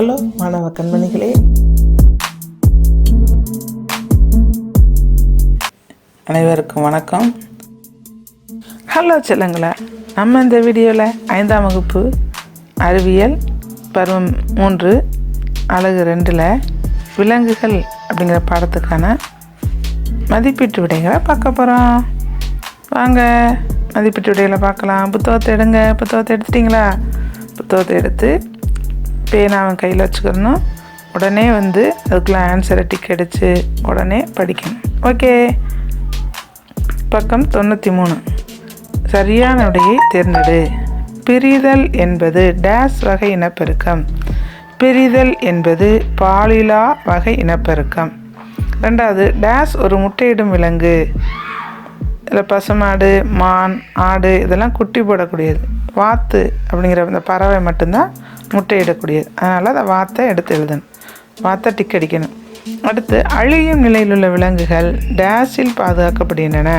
Hello மாணவ கண்மணிகளே. அனைவருக்கும் வணக்கம். ஹலோ செல்லுங்களா நம்ம இந்த வீடியோவில் ஐந்தாம் வகுப்பு அறிவியல் பருவம் மூன்று அழகு ரெண்டில் விலங்குகள் அப்படிங்கிற பாடத்துக்கான மதிப்பீட்டு விடைகளை பார்க்க போகிறோம் வாங்க மதிப்பீட்டு விடைகளை பார்க்கலாம். புத்தகத்தை எடுங்க. புத்தகத்தை எடுத்துட்டிங்களா? புத்தகத்தை எடுத்து பேனாவை கையில் வச்சுக்கணும். உடனே வந்து அதுக்குள்ள ஆன்சரை டிக் அடித்து உடனே படிக்கணும். ஓகே பக்கம் தொண்ணூற்றி மூணு சரியான விடையை தேர்ந்தெடு. பிரிதல் என்பது டேஸ் வகை இனப்பெருக்கம். பிரிதல் என்பது பாலிலா வகை இனப்பெருக்கம். ரெண்டாவது டேஸ் ஒரு முட்டையிடும் விலங்கு. இல்லை பசுமாடு மான் ஆடு இதெல்லாம் குட்டி போடக்கூடியது. வாத்து அப்படிங்கிற இந்த பறவை மட்டும்தான் முட்டையிடக்கூடியது. அதனால் அதை வாத்தை எடுத்து எழுதணும். வாத்தை டிக் அடிக்கணும். அடுத்து அழியும் நிலையில் உள்ள விலங்குகள் டேஸில் பாதுகாக்கப்படுகின்றன.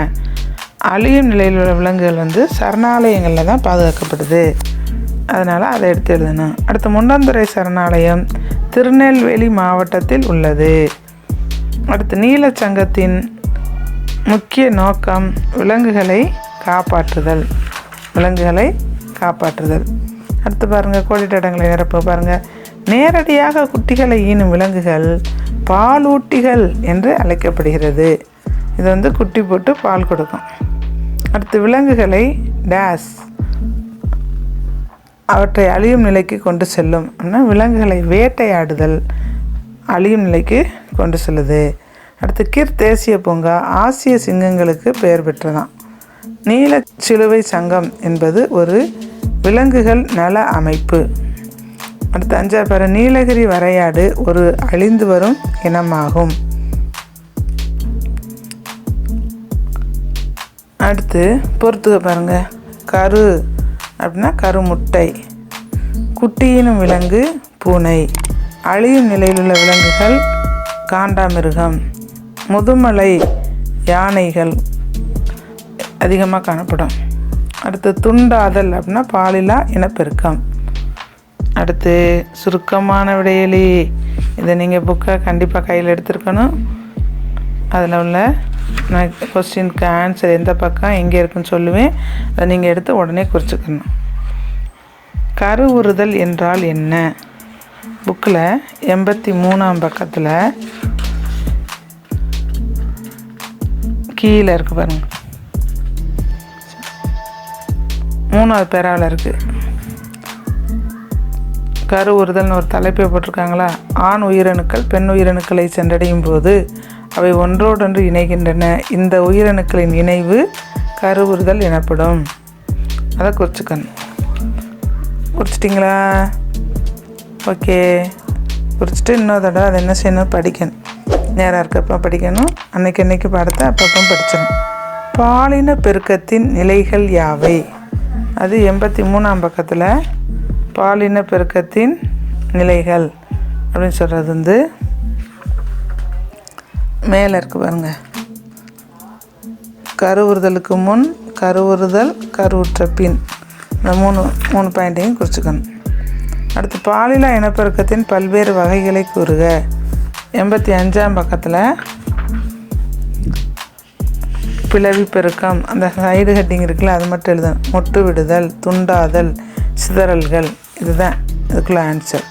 அழியும் நிலையில் உள்ள விலங்குகள் வந்து சரணாலயங்களில் தான் பாதுகாக்கப்படுது. அதனால் அதை எடுத்து எழுதணும். அடுத்து முண்டந்துறை சரணாலயம் திருநெல்வேலி மாவட்டத்தில் உள்ளது. அடுத்து நீலச்சங்கத்தின் முக்கிய நோக்கம் விலங்குகளை காப்பாற்றுதல். விலங்குகளை காப்பாற்றுதல். அடுத்து பாருங்கள் கோழிட்டடங்களை நிரப்ப பாருங்கள் நேரடியாக குட்டிகளை ஈனும் விலங்குகள் பாலூட்டிகள் என்று அழைக்கப்படுகிறது. இது வந்து குட்டி போட்டு பால் கொடுக்கும். அடுத்து விலங்குகளை டேஸ் அவற்றை அழியும் நிலைக்கு கொண்டு செல்லும். அப்படின்னா விலங்குகளை வேட்டையாடுதல் அழியும் நிலைக்கு கொண்டு செல்லுது. அடுத்து கிர் தேசிய பூங்கா ஆசிய சிங்கங்களுக்கு பெயர் பெற்றதான் நீல சிலுவை சங்கம் என்பது ஒரு விலங்குகள் நல அமைப்பு. அடுத்து அஞ்சா நீலகிரி வரையாடு ஒரு அழிந்து வரும் இனமாகும். அடுத்து பொறுத்துக்க பாருங்க கரு அப்படின்னா கருமுட்டை குட்டியினும் விலங்கு பூனை அழியும் நிலையிலுள்ள விலங்குகள் காண்டாமிருகம். முதுமலை யானைகள் அதிகமாக காணப்படும். அடுத்து துண்டாதல் அப்படின்னா பாலிலா இனப்பெருக்கம். அடுத்து சுருக்கமான விடையலி இதை நீங்கள் புக்கை கண்டிப்பாக கையில் எடுத்துருக்கணும். அதில் உள்ள நான் கொஸ்டினுக்கு ஆன்சர் எந்த பக்கம் எங்கே இருக்குன்னு சொல்லுவேன். அதை நீங்கள் எடுத்து உடனே குறிச்சிக்கணும். கருவுறுதல் என்றால் என்ன? புக்கில் எண்பத்தி மூணாம் பக்கத்தில் கீழே இருக்குது பாருங்க. மூணாவது பேராவில் இருக்குது கரு உறுதல்னு ஒரு தலைப்பை போட்டிருக்காங்களா? ஆண் உயிரணுக்கள் பெண் உயிரணுக்களை சென்றடையும் போது அவை ஒன்றோடொன்று இணைகின்றன. இந்த உயிரணுக்களின் இணைவு கரு உறுதல் எனப்படும். அதை குறிச்சிக்கணும். குறிச்சிட்டிங்களா? ஓகே. குறிச்சிட்டு இன்னொரு தடவை அதை என்ன செய்யணும்? படிக்கணும். நேராக இருக்கப்போ படிக்கணும். அன்னைக்கு அன்னைக்கு படத்தை அப்பப்போ படித்தோம் பாலின பெருக்கத்தின் நிலைகள் யாவை? அது எண்பத்தி மூணாம் பக்கத்தில் பாலின பெருக்கத்தின் நிலைகள் அப்படின்னு சொல்கிறது வந்து மேலே இருக்கு பாருங்க. கருவுறுதலுக்கு முன் கருவுறுதல் கருவுற்ற பின். இந்த மூணு மூணு பாயிண்ட்டையும் குறிச்சுக்கணும். அடுத்து பாலின இனப்பெருக்கத்தின் பல்வேறு வகைகளை கூறுக. எண்பத்தி அஞ்சாம் பக்கத்தில் பிளவி பெருக்கம் அந்த சைடு ஹெட்டிங் இருக்குல்ல அது மட்டும் எழுதணும். மொட்டு விடுதல் துண்டாதல் சிதறல்கள் இதுதான். இதுக்குள்ள ஆன்சர்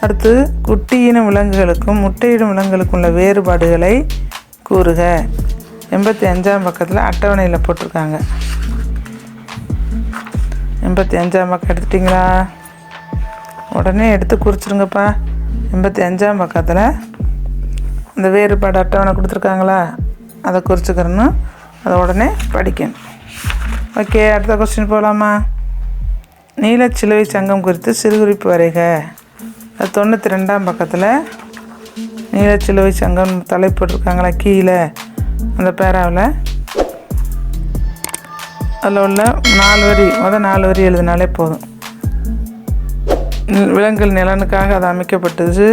அடுத்து குட்டியின விலங்குகளுக்கும் முட்டையிடும் விலங்குகளுக்கும் உள்ள வேறுபாடுகளை கூறுக. எண்பத்தி அஞ்சாம் பக்கத்தில் அட்டவணையில் போட்டிருக்காங்க. எண்பத்தி அஞ்சாம் பக்கம் எடுத்துட்டிங்களா? உடனே எடுத்து குறிச்சிருங்கப்பா. எண்பத்தி அஞ்சாம் பக்கத்தில் இந்த வேறுபாடு அட்டவணை கொடுத்துருக்காங்களா? அதை குறிச்சுக்கிறேன்னு அதை உடனே படிக்கணும். ஓகே அடுத்த கொஸ்டின் போகலாமா நீலச்சிலுவை சங்கம் குறித்து சிறுகுறிப்பு வரைக. தொண்ணூற்றி ரெண்டாம் பக்கத்தில் நீலச்சிலுவை சங்கம் தலைப்பட்டிருக்காங்களா கீழே அந்த பேராவில். அதில் உள்ள நாலு வரி முதல் நாலு வரி எழுதினாலே போதும். விலங்குகள் நலனுக்காக அது அமைக்கப்பட்டது.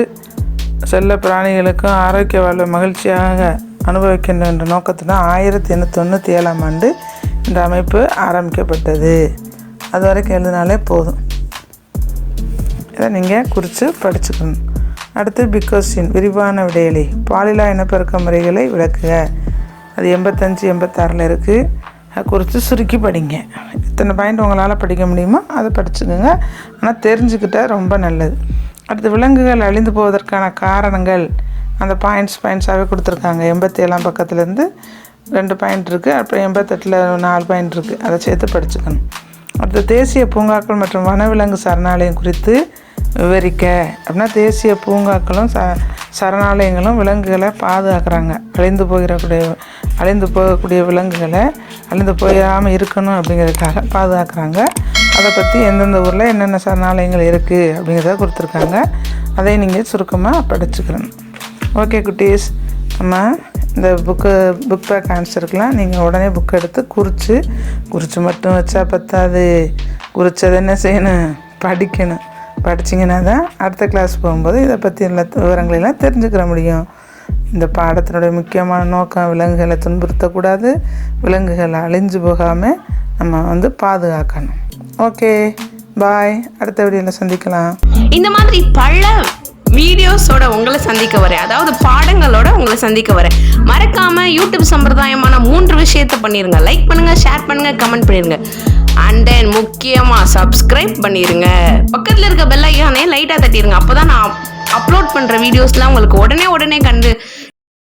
செல்ல பிராணிகளுக்கும் ஆரோக்கிய வாழ்வு மகிழ்ச்சியாக அனுபவிக்கணும் என்ற நோக்கத்துடன் ஆயிரத்தி எண்ணூற்றி தொண்ணூற்றி ஏழாம் ஆண்டு இந்த அமைப்பு ஆரம்பிக்கப்பட்டது. அது வரைக்கும் எழுதினாலே போதும். இதை நீங்கள் குறித்து படிச்சுக்கணும். அடுத்து பிக் கொஸ்டின் விரிவான விடையலி பாலிலா இனப்பெருக்க முறைகளை விளக்குக. அது எண்பத்தஞ்சு எண்பத்தாறில் இருக்குது அதை குறித்து சுருக்கி படிங்க. இத்தனை பாயிண்ட் உங்களால் படிக்க முடியுமோ அதை படிச்சுக்கோங்க. ஆனால் தெரிஞ்சுக்கிட்டால் ரொம்ப நல்லது. அடுத்து விலங்குகள் அழிந்து போவதற்கான காரணங்கள். அந்த பாயிண்ட்ஸ் பாயிண்ட்ஸாகவே கொடுத்துருக்காங்க. எண்பத்தேழாம் பக்கத்துலேருந்து ரெண்டு பாயிண்ட் இருக்குது அப்புறம் எண்பத்தெட்டில் நாலு பாயிண்ட் இருக்குது அதை சேர்த்து படிச்சுக்கணும். அடுத்து தேசிய பூங்காக்கள் மற்றும் வனவிலங்கு சரணாலயம் குறித்து விவரிக்க. அப்படின்னா தேசிய பூங்காக்களும் ச சரணாலயங்களும் விலங்குகளை பாதுகாக்கிறாங்க. அழிந்து போகிறக்கூடிய அழிந்து போகக்கூடிய விலங்குகளை அழிந்து போயாமல் இருக்கணும் அப்படிங்கிறதுக்காக பாதுகாக்கிறாங்க. அதை பற்றி எந்தெந்த ஊரில் என்னென்ன சரணாலயங்கள் இருக்குது அப்படிங்கிறத கொடுத்துருக்காங்க. அதை நீங்கள் சுருக்கமாக படிச்சுக்கிறணும் ஓகே குட்டீஸ். நம்ம இந்த புக்கு புக் பேக் ஆன்சருக்கெலாம் நீங்கள் உடனே புக் எடுத்து குறித்து குறித்து மட்டும் வச்சா பத்தாது. குறித்ததை என்ன செய்யணும்? படிக்கணும். படிச்சிங்கன்னா தான் அடுத்த கிளாஸ் போகும்போது இதை பற்றி எல்லா விவரங்களெல்லாம் தெரிஞ்சுக்கிற முடியும். இந்த பாடத்தினுடைய முக்கியமான நோக்கம் விலங்குகளை துன்புறுத்தக்கூடாது. விலங்குகளை அழிஞ்சு போகாமல் நம்ம வந்து பாதுகாக்கணும். ஓகே பாய் அடுத்த வீடியோவில் சந்திக்கலாம். இந்த மாதிரி பல வீடியோஸோட உங்களை சந்திக்க வரேன். அதாவது பாடங்களோட உங்களை சந்திக்க வரேன். மறக்காம யூடியூப் சம்பிரதாயமான மூன்று விஷயத்த பண்ணிருங்க. லைக் பண்ணுங்க ஷேர் பண்ணுங்க கமெண்ட் பண்ணிருங்க. அண்ட் தென் முக்கியமா சப்ஸ்கிரைப் பண்ணிருங்க. பக்கத்துல இருக்க பெல் ஐக்கானே லைட்டா தட்டிருங்க. அப்பதான் நான் அப்லோட் பண்ற வீடியோஸ்லாம் உங்களுக்கு உடனே உடனே கண்டு